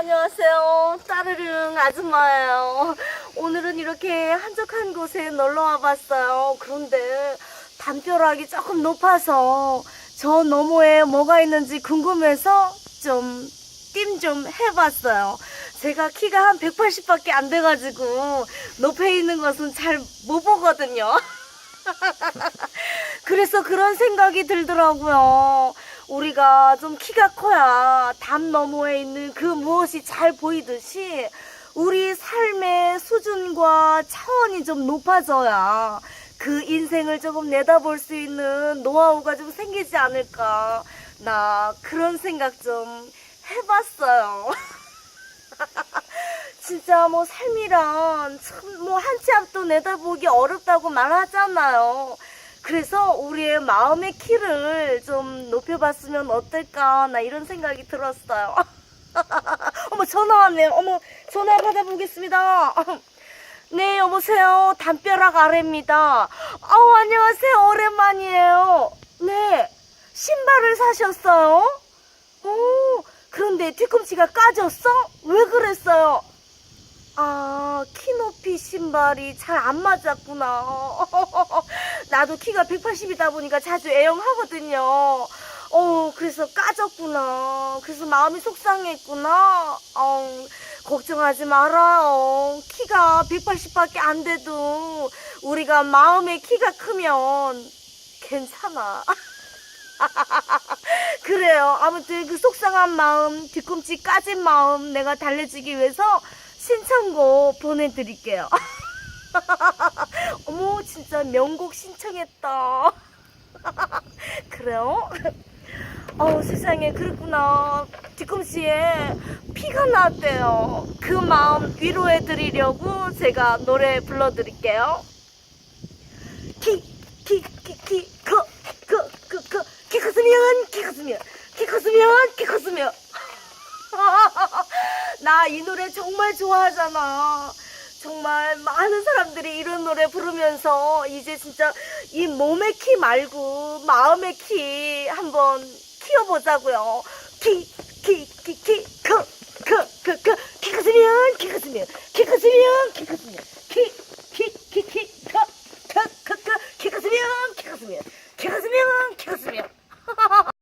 안녕하세요. 따르릉 아줌마예요. 오늘은 이렇게 한적한 곳에 놀러 와봤어요. 그런데 담벼락이 조금 높아서 저 너머에 뭐가 있는지 궁금해서 좀 띵 좀 해봤어요. 제가 키가 한 180밖에 안 돼가지고 높에 있는 것은 잘 못 보거든요. 그래서 그런 생각이 들더라고요. 우리가 좀 키가 커야 담 너머에 있는 그 무엇이 잘 보이듯이 우리 삶의 수준과 차원이 좀 높아져야 그 인생을 조금 내다볼 수 있는 노하우가 좀 생기지 않을까. 나 그런 생각 좀 해봤어요. 진짜 뭐 삶이란 참 뭐 한 치 앞도 내다보기 어렵다고 말하잖아요. 그래서 우리의 마음의 키를 좀 높여봤으면 어떨까 나 이런 생각이 들었어요. 어머 전화 왔네요. 어머 전화 받아보겠습니다. 네 여보세요. 담벼락 아래입니다. 아우 안녕하세요. 오랜만이에요. 네 신발을 사셨어요? 오 그런데 뒤꿈치가 까졌어? 왜 그랬어요? 아, 키 높이 신발이 잘 안 맞았구나. 나도 키가 180이다 보니까 자주 애용하거든요. 어, 그래서 까졌구나. 그래서 마음이 속상했구나. 어, 걱정하지 말아요. 키가 180밖에 안 돼도 우리가 마음의 키가 크면 괜찮아. 그래요. 아무튼 그 속상한 마음, 뒤꿈치 까진 마음 내가 달래주기 위해서 신청곡 보내드릴게요. 어머, 진짜 명곡 신청했다. 그래요? 어우, 세상에, 그랬구나. 뒤꿈치에 피가 났대요. 그 마음 위로해드리려고 제가 노래 불러드릴게요. 키, 키, 키, 키, 커, 커, 키 컸으면, 키 컸으면, 키 컸으면, 키 컸으면. 나 이 노래 정말 좋아하잖아. 정말 많은 사람들이 이런 노래 부르면서 이제 진짜 이 몸의 키 말고 마음의 키 한번 키워보자고요. 키, 키, 키, 키, 커, 커, 커, 커, 키 컸으면, 키 컸으면, 키 컸으면, 키 컸으면.